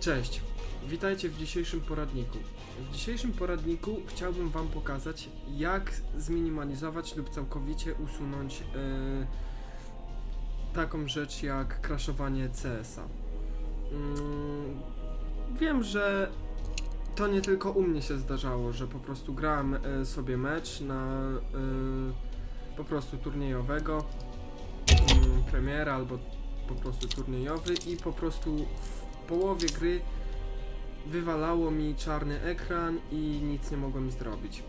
Cześć, witajcie w dzisiejszym poradniku. W dzisiejszym poradniku chciałbym Wam pokazać, jak zminimalizować lub całkowicie usunąć e, taką rzecz jak crashowanie CS-a. Mm, wiem, że to nie tylko u mnie się zdarzało, że po prostu grałem e, sobie mecz na e, po prostu turniejowego, mm, premiera albo po prostu turniejowy i po prostu połowie gry wywalało mi czarny ekran i nic nie mogłem zrobić.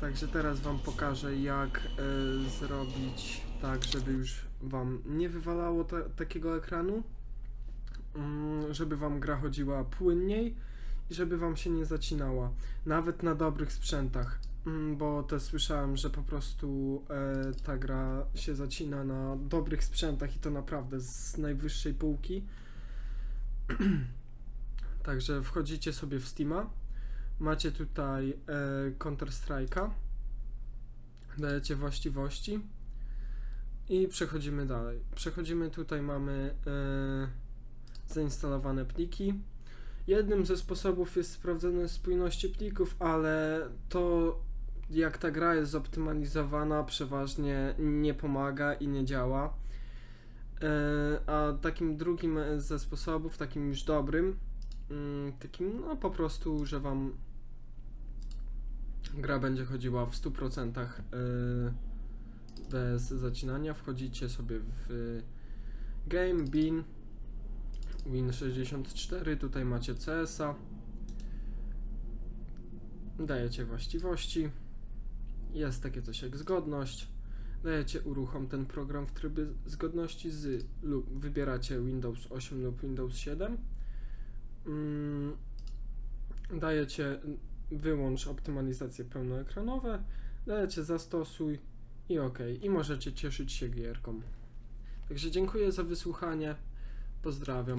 Także teraz Wam pokażę jak e, zrobić tak, żeby już Wam nie wywalało ta, takiego ekranu, mm, żeby Wam gra chodziła płynniej i żeby Wam się nie zacinała, nawet na dobrych sprzętach. Mm, Bo też słyszałem, że po prostu e, ta gra się zacina na dobrych sprzętach i to naprawdę z najwyższej półki. Także wchodzicie sobie w Steama, macie tutaj e, Counter Strike'a, dajecie właściwości i przechodzimy dalej. Przechodzimy tutaj, mamy e, zainstalowane pliki. Jednym ze sposobów jest sprawdzenie spójności plików, ale to jak ta gra jest zoptymalizowana, przeważnie nie pomaga i nie działa. E, A takim drugim e, ze sposobów, takim już dobrym, mm, takim no po prostu, że wam gra będzie chodziła w 100% e, bez zacinania, wchodzicie sobie w Game Bin Win64, tutaj macie CS-a, dajecie właściwości, jest takie coś jak zgodność, dajecie uruchom ten program w trybie zgodności z lub wybieracie Windows 8 lub Windows 7 mm, dajecie wyłącz optymalizacje pełnoekranowe dajecie zastosuj i OK i możecie cieszyć się gierką. Także dziękuję za wysłuchanie. Pozdrawiam